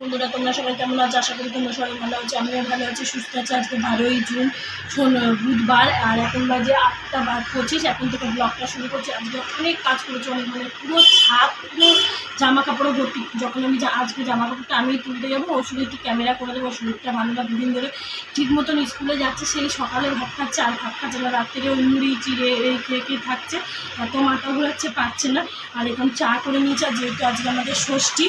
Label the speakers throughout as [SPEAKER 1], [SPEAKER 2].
[SPEAKER 1] বন্ধুরা, তোমরা সবাই কেমন আছো? আশা করি তোমরা সবাই ভালো আছো, আমিও ভালো আছি, সুস্থ আছি। আজকে বারোই জুন, শোন, বুধবার, আর এখন বাজে আটটা বার পঁচিশ, এখন থেকে ব্লগটা শুরু করছি। আজকে অনেক কাজ করেছি, অনেক মানে পুরো ছাপ পুরো জামা কাপড়ও ভর্তি। যখন আমি আজকে জামা কাপড়টা আমি তুলতে যাব, ওর শুধু একটু ক্যামেরা করে দেবো, শরীরটা ভালো না, দুদিন ধরে ঠিক মতন স্কুলে যাচ্ছে, সেই সকালে ভাত খাচ্ছে, আর ভাত খাচ্ছে না, রাত্রে ওই মুড়ি, চিড়ে, এই খেয়ে খেয়ে থাকছে এত মাথা ঘুরাচ্ছে পাচ্ছে না। আর এখন চা করে নিয়েছে, আর যেহেতু আজকে আমাদের ষষ্ঠী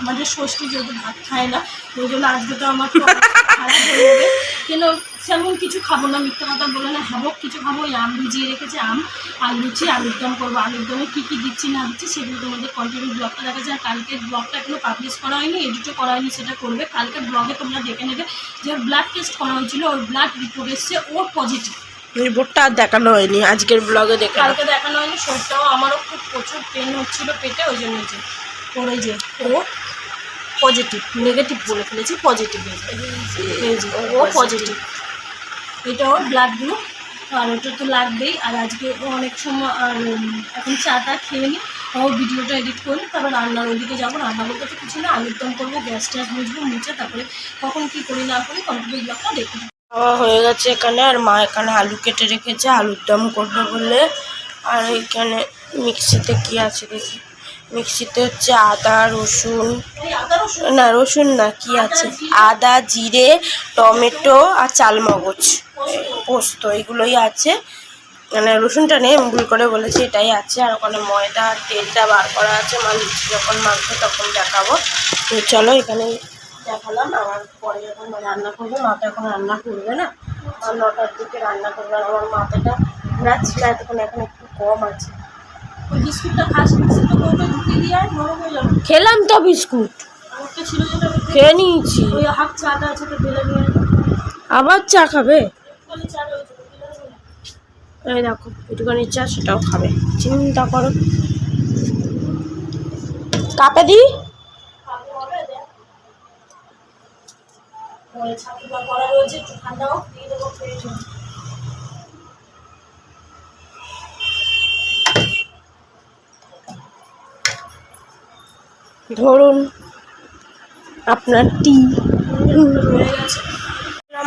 [SPEAKER 1] আমাদের ষষ্ঠী যেহেতু ভাত খায় না ওই জন্য আজকে তো আমার খারাপ হয়ে যাবে। কেন সেমন কিছু খাব না মিথ্যা কথা বলে না হ্যাবক কিছু খাব ওই আম ভিজিয়ে রেখেছে আম আর লুচি আলুর দম করব। আলুর দমে কী কী দিচ্ছি না দিচ্ছি সেগুলো তোমাদের কন্টিনিউ ব্লগটা দেখা যায় আর কালকের ব্লগটা এখনও পাবলিশ করা হয়নি এডিটও করা হয়নি সেটা করবে। কালকের ব্লগে তোমরা দেখে নেবে যে ব্লাড টেস্ট করা হয়েছিল ওর ব্লাড রিপোর্ট এসছে ওর পজিটিভ
[SPEAKER 2] রিপোর্টটা আর দেখানো হয়নি আজকের ব্লগে দেখে
[SPEAKER 1] কালকে দেখানো হয়নি শরীরটাও আমারও খুব প্রচুর পেন হচ্ছিল পেটে ওই জন্য যে ওই যে ও পজিটিভ নেগেটিভ বলে ফেলেছি পজিটিভ ও পজিটিভ এটা ওর ব্লাড আর ওটা তো লাগবেই। আর আজকে অনেক সময়, আর এখন চাটা খেয়ে নিই ও ভিডিওটা এডিট করি তারপর রান্নার ওইদিকে যাব। রান্না বলতে তো কিছু না, আলুর দম করব, গ্যাস ট্যাস মুছবো, মুছে তারপরে কখন কী করি না করি কন্টিনিউ ব্লগটা দেখব।
[SPEAKER 2] খাওয়া হয়ে গেছে এখানে, আর মা এখানে আলু কেটে রেখেছে, আলুর দম করবে বলে। আর এখানে মিক্সিতে কি আছে দেখি। মিক্সিতে হচ্ছে আদা, রসুন, না রসুন না, কি আছে? আদা, জিরে, টমেটো আর চালমগজ, পোস্ত, এগুলোই আছে। মানে রসুনটা নেই ভুল করে বলেছি, এটাই আছে। আর ওখানে ময়দা আর তেলটা বার করা আছে, মা লুচি যখন মাখবে তখন দেখাবো। তো চলো এখানে দেখালাম আমার পরে যখন রান্না করবে, মা তো এখন রান্না করবে না। আর নটার দিকে রান্না করবে, আর আমার মাথাটা ঘোরাচ্ছিল, এতক্ষণ এখন একটু কম আছে।
[SPEAKER 1] ওই বিস্কুটটা খাস বিস্কুট কৌটো ঢুকিয়ে দিয়ে আর নরম হয়ে যাবে।
[SPEAKER 2] খেলাম তো বিস্কুট।
[SPEAKER 1] একটা ছিল যেটা
[SPEAKER 2] খেয়ে নিয়েছি।
[SPEAKER 1] ওই হাফ চাটা আছে তো ঢেলে নিয়ে
[SPEAKER 2] আবার চা খাবে। এই দেখো একটুখানি চা সেটাও খাবে। চিন্তা করো। কাপে দি?
[SPEAKER 1] খাব হবে, দেখ। ওই ছাতুটা করা রয়েছে একটু ঠান্ডা হোক দিয়ে দেবো
[SPEAKER 2] ধরুন আপনার টি।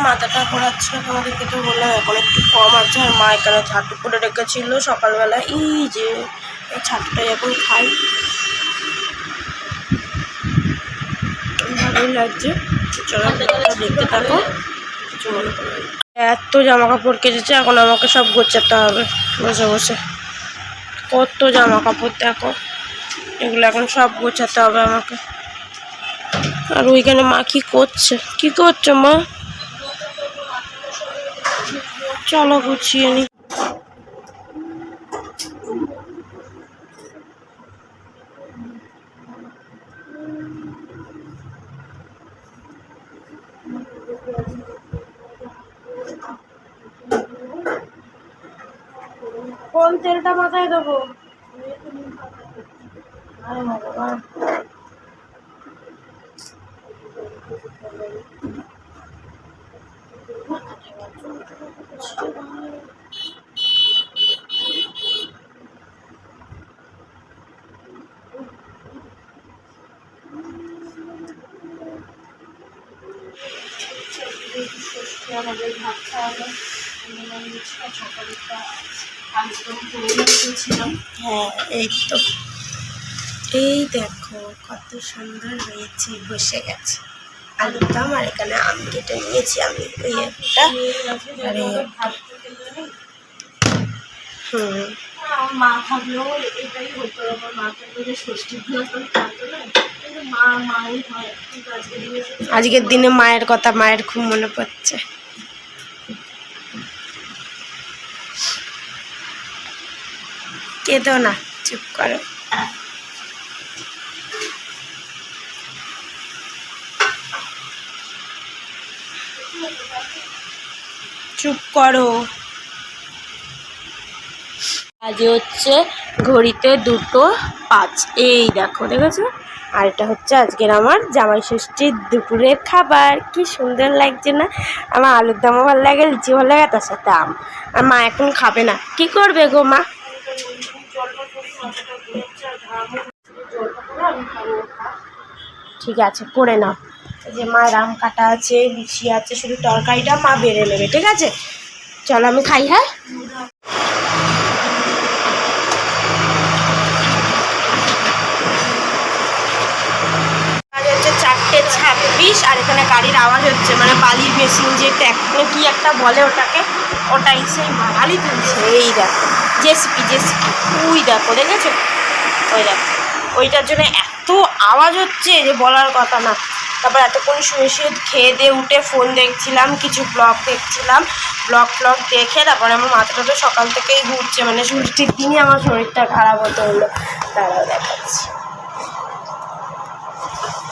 [SPEAKER 2] মাথাটা ঘোরাচ্ছিল তোমাদেরকে তো বললাম, এখন একটু কম আছে, আর মা এখানে ছাতু করে রেখেছিল সকালবেলা। এই যে, এই এখন খাই। ভালোই লাগছে। চলো দেখতে থাকো। কিছু মনে এত জামা কাপড় কেচেছে, এখন আমাকে সব গোছাতে হবে। বসে বসে। কত জামা কাপড় দেখো। এগুলো এখন সব গোছাতে হবে আমাকে। আর ওইখানে মা কি করছে? কি করছ মা? চলো গুছিয়ে নি। কোন তেলটা মাথায় দেবো?
[SPEAKER 1] আমাদের ভাত খাওয়ানো সকালটা আলুদম করে রেখেছিলাম
[SPEAKER 2] হ্যাঁ এই তো। এই দেখো কত সুন্দর হয়েছে বসে গেছে। আলুর দাম আর এখানে আম কেটে নিয়েছি আমি ওই একটা। আর হুম।
[SPEAKER 1] মা থাকলেও এটাই হতো আমার মা থাকলে যে ষষ্ঠী পুজো থাকতো না। কিন্তু মা মাই হয় কিন্তু আজকে দিনে শুধু
[SPEAKER 2] আজকের দিনে মায়ের কথা মায়ের খুব মনে পড়ছে। কেঁদো না চুপ করো। চুপ করো। আজ হচ্ছে ঘড়িতে দুটো পাঁচ। এই দেখো, দেখেছ? আর এটা হচ্ছে আজকের আমার জামাই ষষ্ঠীর দুপুরের খাবার। কি সুন্দর লাগছে না? আমার আলুর দামও ভালো লাগে লিচি ভালো লাগে, তার সাথে আম। আর মা এখন খাবে না। কি করবে গো মা? ঠিক আছে, করে নাও। যে মায়ের আম কাটা আছে লুচি আছে, শুধু তরকারিটা মা বেড়ে নেবে, ঠিক আছে? চলো আমি খাই হ্যাঁ? চারটে ছাব্বিশ, আর এখানে গাড়ির আওয়াজ হচ্ছে মানে বালির মেশিন যে ট্যাক্টর কি একটা বলে ওটাকে, ওটাই সেই বালি তুলছে। এই দেখো, জেসিপি জেসিপি। ওই দেখো, দেখেছ? ওই দেখো। ওইটার জন্য এত আওয়াজ হচ্ছে যে বলার কথা না। তারপর এতক্ষণ শুয়ে শুয়ে খেয়ে দিয়ে উঠে ফোন দেখছিলাম, কিছু ব্লগ দেখছিলাম। ব্লগ ফ্লগ দেখে তারপরে আমার মাথাটা তো সকাল থেকেই ঘুরছে মানে ষষ্ঠীর দিনই আমার শরীরটা খারাপ হতে হলো। তারাও দেখাচ্ছি।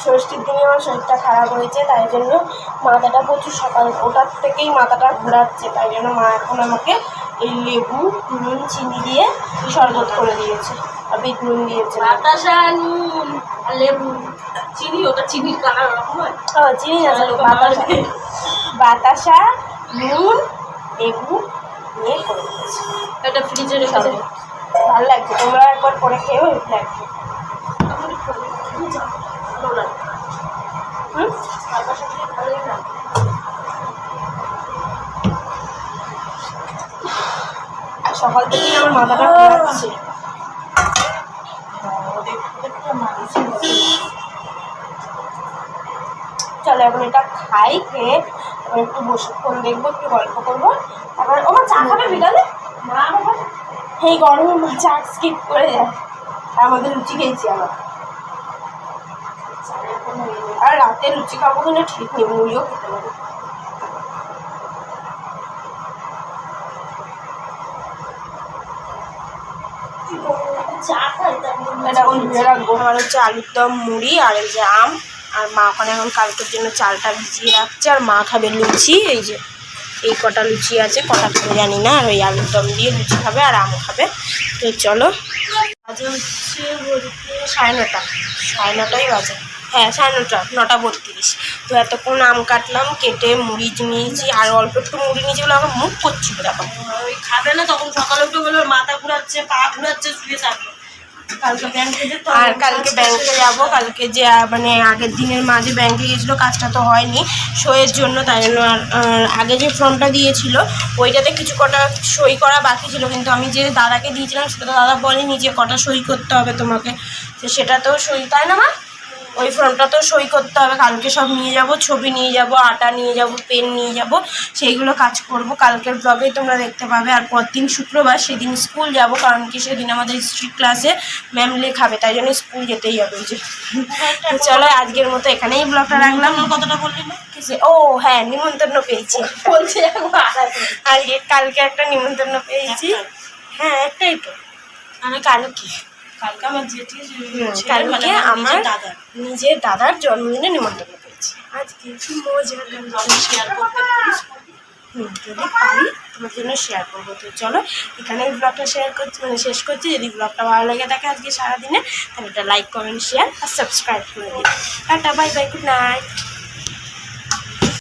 [SPEAKER 2] ষষ্ঠীর দিনে আমার শরীরটা খারাপ হয়েছে, তাই জন্য মাথাটা প্রচুর সকাল, ওটার থেকেই মাথাটা ঘোরাচ্ছে, তাই জন্য মা এখন আমাকে এই লেবু, নুন, চিনি দিয়ে শরবত করে দিয়েছে। আর বিট নুন দিয়েছে।
[SPEAKER 1] বাতাসা নুন লেবু চিনি ওটা চিনির কালার ওরকম হয়।
[SPEAKER 2] ও চিনি sorry, বাতাসা। বাতাসা। নুন লেবু নিয়ে করে দিয়েছে।
[SPEAKER 1] এটা ফ্রিজে রেখে
[SPEAKER 2] ভালো লাগছে তোমরা একবার করে খেয়েও হুম? সকাল থেকেই আমার মাথাটা ঘোরাচ্ছে চলো এখন এটা খাই খেয়ে এবার একটু বসে ফোন দেখব একটু গল্প করব। তারপর ও মা চা খাবে বিকালে?
[SPEAKER 1] না
[SPEAKER 2] এই গরমে মা চা স্কিপ করে যায় আমাদের লুচি খেয়েছি আবার আর রাতে লুচি খাব কিনা ঠিক নেই মুড়িও খেতে পারি
[SPEAKER 1] চা খাই তারপর
[SPEAKER 2] এটা এখন ধুয়ে রাখব। আমার হচ্ছে আলুর দম মুড়ি আর এই যে আম। আর মা ওখানে এখন কালকের জন্য চালটা ভিজিয়ে রাখছে, আর মা খাবে লুচি, এই যে, এই কটা লুচি আছে, কটা খাবে জানি না, আর ওই আলুর দম দিয়ে লুচি খাবে আর আম খাবে। তো চলো, বাজে হচ্ছে সাড়ে নটা, সাড়ে নটাই বাজে। হ্যাঁ সাড়ে নটা নটা বত্রিশ। তো এতক্ষণ আম কাটলাম, কেটে মুড়ি নিয়েছি, আর অল্প একটু মুড়ি নিয়েছি বলে আমার মুখ করছিল দেখো।
[SPEAKER 1] ওই খাবে না তখন সকালে উঠে বলে মাথা ঘুরাচ্ছে, পা ঘুরাচ্ছে, শুয়ে থাকবে
[SPEAKER 2] আর কালকে ব্যাংকে যাব কালকে যে মানে আগের দিনের মাঝে ব্যাংকে গিয়েছিল কাজটা তো হয়নি শোয়ের জন্য তাই জন্য আর আগে যে ফর্মটা দিয়েছিল ওইটাতে কিছু কটা সই করা বাকি ছিল। কিন্তু আমি যে দাদাকে দিয়েছিলাম সেটা তো দাদা বলেনি যে কটা সই করতে হবে তোমাকে। তো সেটাতেও সই তাই না মা? ওই ফর্মটাতেও সই করতে হবে। কালকে সব নিয়ে যাব ছবি নিয়ে যাব আটা নিয়ে যাব পেন নিয়ে যাব সেইগুলো কাজ করব। কালকের ব্লগেই তোমরা দেখতে পাবে। আর পরদিন শুক্রবার সেদিন স্কুল যাব কারণ কি সেদিন আমাদের হিস্ট্রি ক্লাসে ম্যাম লেখাবে তাই জন্য স্কুল যেতেই হবে যে। চলো আজকের মতো এখানেই ব্লগটা রাখলাম।
[SPEAKER 1] কতটা বললি না?
[SPEAKER 2] কিসে- ও হ্যাঁ নিমন্ত্রণ পেয়েছি।
[SPEAKER 1] বলছে
[SPEAKER 2] আজকে কালকে একটা নিমন্ত্রণ পেয়েছি। হ্যাঁ একটাই তো। আমি কালকে?
[SPEAKER 1] কালকে আমার ছেলে
[SPEAKER 2] কালকে
[SPEAKER 1] মানে
[SPEAKER 2] আমার
[SPEAKER 1] দাদা
[SPEAKER 2] নিজের দাদার জন্মদিনে নিমন্ত্রণ পেয়েছি। আজকে কি? মজা
[SPEAKER 1] শেয়ার করতে
[SPEAKER 2] যদি পারি তোমার জন্য শেয়ার করব। তো চলো এখানে ব্লগটা শেয়ার করছি মানে শেষ করছি। যদি ব্লগটা ভালো লাগে থাকে আজকে সারাদিনে তাহলে এটা লাইক কমেন্ট শেয়ার আর সাবস্ক্রাইব করে দিই tata bye bye good night